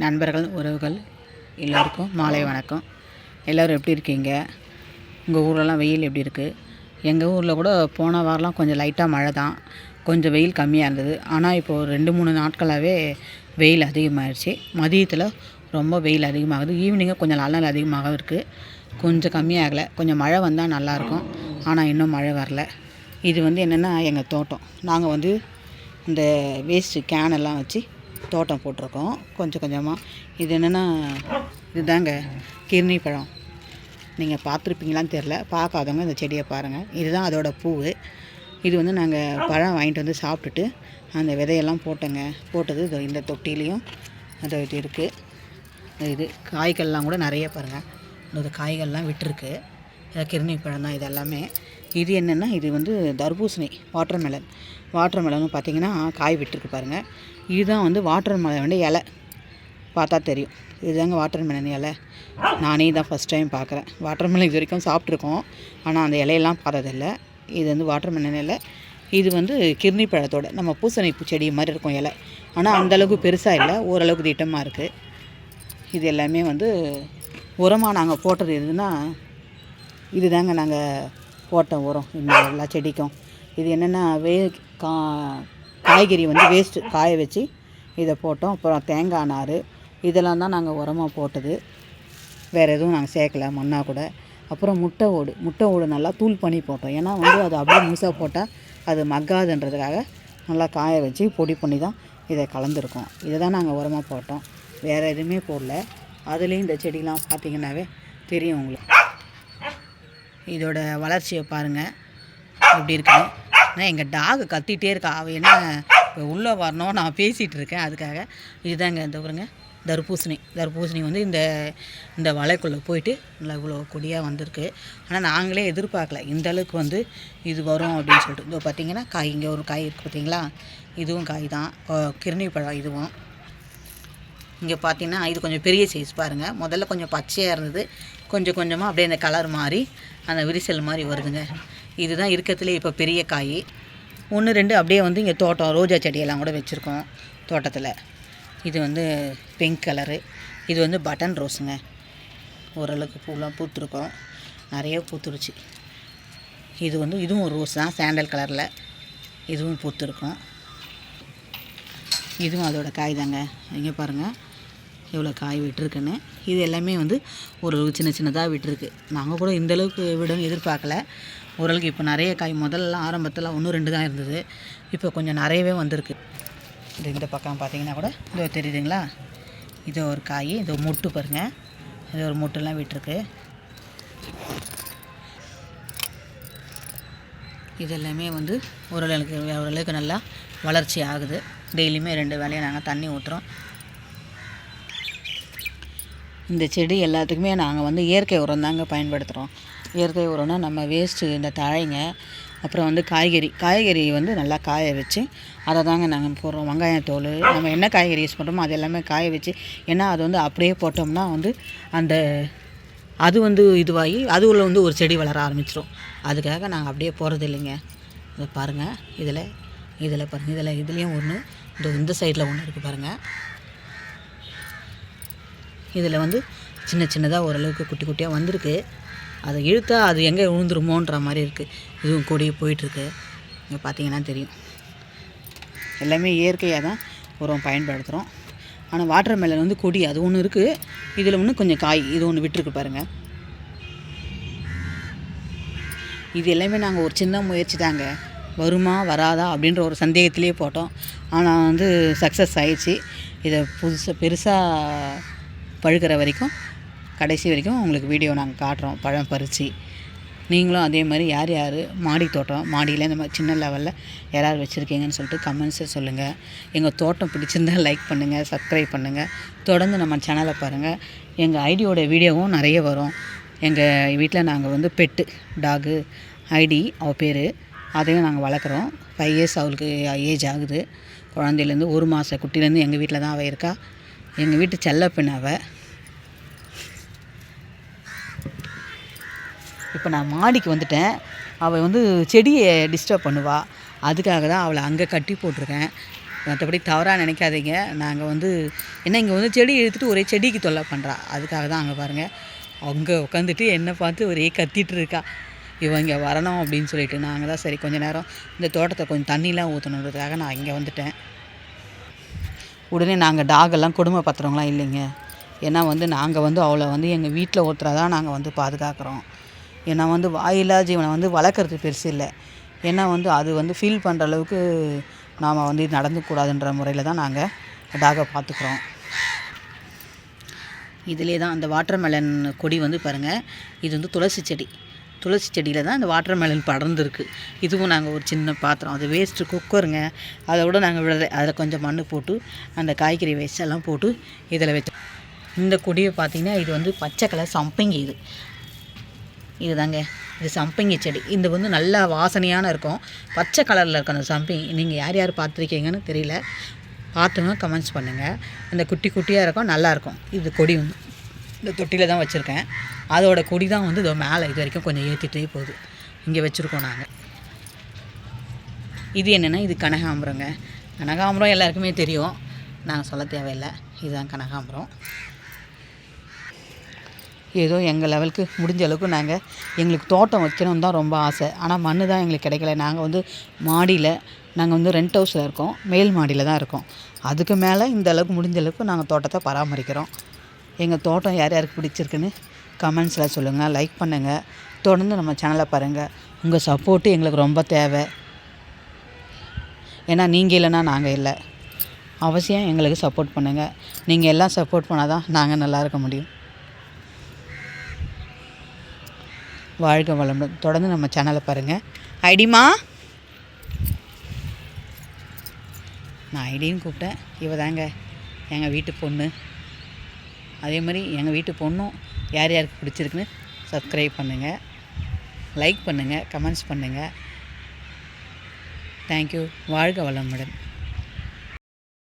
நண்பர்கள் உறவுகள் எல்லோருக்கும் மாலை வணக்கம். எல்லோரும் எப்படி இருக்கீங்க? உங்கள் ஊரெலாம் வெயில் எப்படி இருக்குது எங்கள் ஊரில் கூட போன வாரம்லாம் கொஞ்சம் லைட்டாக மழை தான். கொஞ்சம் வெயில் கம்மியாக இருந்தது. ஆனால் இப்போது ரெண்டு மூணு நாட்களாகவே வெயில் அதிகமாகிடுச்சு மதியத்தில் ரொம்ப வெயில் அதிகமாகுது. ஈவினிங்கும் கொஞ்சம் நல்ல அதிகமாக இருக்குது கொஞ்சம் கம்மியாகலை. கொஞ்சம் மழை வந்தால் நல்லாயிருக்கும். ஆனால் இன்னும் மழை வரல. இது வந்து என்னென்னா எங்கள் தோட்டம். நாங்கள் வந்து இந்த வேஸ்ட்டு கேனெல்லாம் வச்சு தோட்டம் போட்டிருக்கோம். கொஞ்சம் கொஞ்சமாக இது என்னென்னா இதுதாங்க. கிர்ணி பழம். நீங்கள் பார்த்துருப்பீங்களான்னு தெரில பார்க்காதவங்க இந்த செடியை பாருங்கள் இதுதான் அதோட பூ இது வந்து நாங்கள் பழம் வாங்கிட்டு வந்து சாப்பிட்டுட்டு அந்த விதையெல்லாம் போட்டோங்க. போட்டது இந்த தொட்டிலையும் அது இது இருக்குது இது காய்கள்லாம் கூட நிறைய பாருங்கள் இந்த காய்கள்லாம் விட்டுருக்கு. கிருணி பழம் தான் இது எல்லாமே இது என்னென்னா இது வந்து தர்பூசணி வாட்டர் மெலன். வாட்டர் பார்த்தீங்கன்னா காய் விட்டுருக்கு பாருங்கள் இதுதான் வந்து வாட்டர்மெலனோட இலை. பார்த்தா தெரியும். இதுதாங்க வாட்டர் மெலன் இலை. நானே தான் ஃபஸ்ட் டைம் பார்க்குறேன் வாட்டர் மெலன் இது வரைக்கும் சாப்பிட்ருக்கோம் ஆனால் அந்த இலையெல்லாம் பார்த்ததில்ல. இது வந்து வாட்டர் மெலன் இலை. இது வந்து கிர்னி பழத்தோட. நம்ம பூசணி செடி மாதிரி இருக்கும் இலை. ஆனால் அந்தளவுக்கு பெருசாக இல்லை. ஓரளவுக்கு திட்டமாக இருக்குது இது எல்லாமே வந்து உரமாக நாங்கள் போட்டது எதுனா இதுதாங்க நாங்கள் போட்ட உரம் இந்த எல்லா செடிக்கும். இது என்னென்னா வே கா காய்கறி வந்து வேஸ்ட்டு காய வச்சு இதை போட்டோம். அப்புறம் தேங்காய் நார் இதெல்லாம் தான் நாங்கள் உரமாக போட்டது. வேறு எதுவும் நாங்கள் சேர்க்கல மண்ணாக கூட. அப்புறம் முட்டை ஓடு முட்டை ஓடு நல்லா தூள் பண்ணி போட்டோம். ஏன்னா வந்து அது அப்படியே முழுசாக போட்டால் அது மக்காதுன்றதுக்காக நல்லா காய வச்சு பொடி பண்ணி தான் இதை கலந்துருக்கோம். இதை தான் நாங்கள் உரமாக போட்டோம். வேறு எதுவுமே போடல. அதுலேயும் இந்த செடிலாம் பார்த்தீங்கன்னாவே தெரியும் உங்களுக்கு. இதோட வளர்ச்சியை பாருங்கள் எப்படி இருக்குன்னு. ஆனால் எங்கள் டாகு கத்திகிட்டே இருக்கா. அவள் என்ன இப்போ உள்ளே வரணும் நான் பேசிகிட்டு இருக்கேன் அதுக்காக. இதுதாங்க இந்த பாருங்க. தர்பூசணி. தர்பூசணி வந்து இந்த இந்த வலைக்குள்ளே போயிட்டு நல்லா இவ்வளோ கொடியாக வந்திருக்கு. ஆனால் நாங்களே எதிர்பார்க்கல. இந்த அளவுக்கு வந்து இது வரும் அப்படின்னு சொல்லிட்டு. இதோ பார்த்தீங்கன்னா காய் இங்கே ஒரு காய் இருக்குது பார்த்தீங்களா இதுவும் காய் தான். கிருணி பழம் இதுவும். இங்கே பார்த்தீங்கன்னா இது கொஞ்சம் பெரிய சைஸ் பாருங்கள் முதல்ல கொஞ்சம் பச்சையாக இருந்தது. கொஞ்சம் கொஞ்சமாக அப்படியே அந்த கலர் மாறி அந்த விரிசல் மாதிரி வருதுங்க. இதுதான் இருக்கிறதுலே இப்போ பெரிய காய். ஒன்று ரெண்டு அப்படியே வந்து இங்கே தோட்டம் ரோஜா செடியெல்லாம் கூட வச்சுருக்கோம் தோட்டத்தில். இது வந்து பிங்க் கலரு இது வந்து பட்டன் ரோஸுங்க ஓரளவுக்கு பூலாம் பூத்துருக்கோம். நிறைய பூத்துருச்சு. இது வந்து இதுவும் ரோஸ் தான் சாண்டல் கலரில் இதுவும் பூத்துருக்கோம். இதுவும் அதோட காய் தாங்க. இங்கே பாருங்கள் எவ்வளோ காய் விட்டுருக்குன்னு. இது எல்லாமே வந்து ஒரு சின்ன சின்னதாக விட்டுருக்கு. நாங்கள் கூட இந்தளவுக்கு விடும் எதிர்பார்க்கல. ஓரளவுக்கு இப்போ நிறைய காய் முதல்ல ஆரம்பத்தில் ஒன்று ரெண்டு தான் இருந்தது. இப்போ கொஞ்சம் நிறையவே வந்திருக்கு. இது இந்த பக்கம் பார்த்தீங்கன்னா கூட இதோ தெரியுதுங்களா? இது ஒரு காய் இது முட்டு மொட்டு பாருங்கள் இது ஒரு மொட்டுலாம் விட்டுருக்கு. இதெல்லாமே வந்து ஓரளவுக்கு ஓரளவுக்கு நல்லா வளர்ச்சி ஆகுது. டெய்லியுமே ரெண்டு வேலையை நாங்கள் தண்ணி ஊற்றுறோம் இந்த செடி எல்லாத்துக்குமே நாங்கள் வந்து இயற்கை உரம் தாங்க பயன்படுத்துகிறோம். இயற்கை உரம்னா நம்ம வேஸ்ட்டு இந்த தழைங்க அப்புறம் வந்து காய்கறி. காய்கறி வந்து நல்லா காய வச்சு அதை தாங்க நாங்கள் போடுறோம். வெங்காயத்தோல் நம்ம என்ன காய்கறி யூஸ் பண்ணுறோமோ அது எல்லாமே காய வச்சு ஏன்னா அது வந்து அப்படியே போட்டோம்னா வந்து அந்த அது வந்து இதுவாகி அது உள்ள வந்து ஒரு செடி வளர ஆரம்பிச்சிடும். அதுக்காக நாங்கள் அப்படியே போகிறது இல்லைங்க. இதை பாருங்கள் இதில் இதில் பாருங்கள் இதில் இதுலேயும் ஒன்று இந்த இந்த சைடில் ஒன்று இருக்குது பாருங்கள் இதில் வந்து சின்ன சின்னதாக ஓரளவுக்கு குட்டி குட்டியாக வந்திருக்கு. அதை இழுத்தா அது எங்கே விழுந்துருமோன்ற மாதிரி இருக்குது இதுவும் கொடியே போயிட்டுருக்கு. இங்கே பார்த்தீங்கன்னா தெரியும். எல்லாமே இயற்கையாக தான் உரம் பயன்படுத்துகிறோம். ஆனால் வாட்டர் மெலன் வந்து கொடி அது ஒன்று இருக்குது இதில் ஒன்று கொஞ்சம் காய் இது ஒன்று விட்டுருக்கு பாருங்கள் இது எல்லாமே நாங்கள் ஒரு சின்ன முயற்சி தாங்க. வருமா வராதா அப்படின்ற ஒரு சந்தேகத்திலே போட்டோம். ஆனால் வந்து சக்ஸஸ் ஆயிடுச்சு. இதை புதுசாக பெருசாக பழுக்கிற வரைக்கும் கடைசி வரைக்கும் உங்களுக்கு வீடியோ நாங்கள் காட்டுறோம் பழம் பறித்து நீங்களும் அதே மாதிரி யார் யார் மாடி தோட்டம் மாடியில் இந்த மாதிரி சின்ன லெவலில் யாராவது வச்சுருக்கீங்கன்னு சொல்லிட்டு கமெண்ட்ஸை சொல்லுங்கள் எங்கள் தோட்டம் பிடிச்சிருந்தா லைக் பண்ணுங்கள் சப்ஸ்கிரைப் பண்ணுங்கள் தொடர்ந்து நம்ம சேனலை பாருங்கள் எங்கள் ஐடியோட வீடியோவும் நிறைய வரும். எங்கள் வீட்டில் நாங்கள் வந்து பெட்டு டாகு ஐடி அவள் பேர். அதையும் நாங்கள் வளர்க்குறோம். ஃபைவ் இயர்ஸ் அவளுக்கு ஏஜ் ஆகுது. குழந்தையிலேருந்து ஒரு மாத குட்டிலேருந்து எங்கள் வீட்டில் தான் அவள் இருக்கா. எங்கள் வீட்டு செல்ல இப்போ நான் மாடிக்கு வந்துட்டேன். அவள் வந்து செடியை டிஸ்டர்ப் பண்ணுவாள் அதுக்காக தான் அவளை அங்கே கட்டி போட்டிருக்கேன். மற்றபடி தவறாக நினைக்காதீங்க. நாங்கள் வந்து என்ன இங்கே வந்து செடி எடுத்துகிட்டு ஒரே செடிக்கு தொல்லை பண்ணுறா அதுக்காக தான் அங்கே பாருங்கள் அங்கே உட்காந்துட்டு என்னை பார்த்து ஒரே கத்திட்டு இருக்கா. இவன் இங்கே வரணும் அப்படின்னு சொல்லிட்டு நாங்கள் தான் சரி கொஞ்சம் நேரம் இந்த தோட்டத்தை கொஞ்சம் தண்ணிலாம் ஊற்றணுன்றதுக்காக நான் இங்கே வந்துட்டேன். உடனே நாங்கள் டாகெல்லாம் குடும்பப்படுத்துகிறவங்களாம் இல்லைங்க. ஏன்னா வந்து நாங்கள் வந்து அவளை வந்து எங்கள் வீட்டில் ஒருத்தரை தான் நாங்கள் வந்து பாதுகாக்கிறோம். ஏன்னா வந்து வாயில்லா ஜீவனை வந்து வளர்க்குறது பெருசு இல்லை. ஏன்னா வந்து அது வந்து ஃபீல் பண்ணுற அளவுக்கு நாம் வந்து நடந்துக்கூடாதுன்ற முறையில் தான் நாங்கள் டாகை பார்த்துக்குறோம் இதிலே தான் அந்த வாட்டர்மெலன் கொடி வந்து பாருங்கள் இது வந்து துளசி செடி. துளசி செடியில் தான் இந்த வாட்டர்மெலன் படர்ந்துருக்கு. இதுவும் நாங்கள் ஒரு சின்ன பாத்திரம். அது வேஸ்ட்டு குக்கருங்க அதை விட நாங்கள் விடலை. அதில் கொஞ்சம் மண் போட்டு அந்த காய்கறி வேஸ்ட் எல்லாம் போட்டு இதில் வச்சு. இந்த கொடியை பார்த்தீங்கன்னா இது வந்து பச்சை கலர் சம்பங்கி இது. இதுதாங்க. இது சம்பங்கி செடி. இது வந்து நல்லா வாசனையான இருக்கும். பச்சை கலரில் இருக்கும் அந்த சம்பங்கி நீங்கள் யார் யார் பார்த்துருக்கீங்கன்னு தெரியல. பார்த்துங்க கமெண்ட்ஸ் பண்ணுங்கள் இந்த குட்டி குட்டியாக இருக்கும் நல்லாயிருக்கும் இது கொடி வந்து இந்த தொட்டியில் தான் வச்சுருக்கேன். அதோட கொடி தான் வந்து இதோ மேலே இது வரைக்கும் கொஞ்சம் ஏற்றிட்டே போகுது. இங்கே வச்சுருக்கோம் நாங்கள் இது என்னென்னா இது கனகாம்பரங்க. கனகாம்பரம் எல்லாருக்குமே தெரியும். நாங்கள் சொல்ல தேவையில்லை. இதுதான் கனகாம்பரம். ஏதோ எங்கள் லெவலுக்கு முடிஞ்ச அளவுக்கு நாங்கள் எங்களுக்கு தோட்டம் வைக்கணும் தான் ரொம்ப ஆசை. ஆனால் மண் தான் எங்களுக்கு கிடைக்கல. நாங்கள் வந்து மாடியில் நாங்கள் வந்து ரெண்ட் ஹவுஸில் இருக்கோம். மேல் மாடியில் தான் இருக்கோம். அதுக்கு மேலே இந்த அளவுக்கு முடிஞ்ச அளவுக்கு நாங்கள் தோட்டத்தை பராமரிக்கிறோம். எங்கள் தோட்டம் யார் யாருக்கு பிடிச்சிருக்குன்னு கமெண்ட்ஸில் சொல்லுங்கள் லைக் பண்ணுங்கள் தொடர்ந்து நம்ம சேனலை பாருங்கள் உங்கள் சப்போர்ட்டு எங்களுக்கு ரொம்ப தேவை. ஏன்னா நீங்கள் இல்லைன்னா நாங்கள் இல்லை. அவசியம் எங்களுக்கு சப்போர்ட் பண்ணுங்கள் நீங்கள் எல்லாம் சப்போர்ட் பண்ணால் தான் நாங்கள் நல்லா இருக்க முடியும். வாழ்க வளமுடன். தொடர்ந்து நம்ம சேனலை பாருங்கள் ஐடிமா நான் ஐடின்னு கூப்பிட்டேன். இவ தாங்க எங்கள் வீட்டு பொண்ணு. அதே மாதிரி எங்கள் வீட்டு பொண்ணும் யார் யாருக்கு பிடிச்சிருக்குன்னு சப்ஸ்கிரைப் பண்ணுங்கள் லைக் பண்ணுங்கள் கமெண்ட்ஸ் பண்ணுங்கள் தேங்க்யூ வாழ்க வளமுடன்.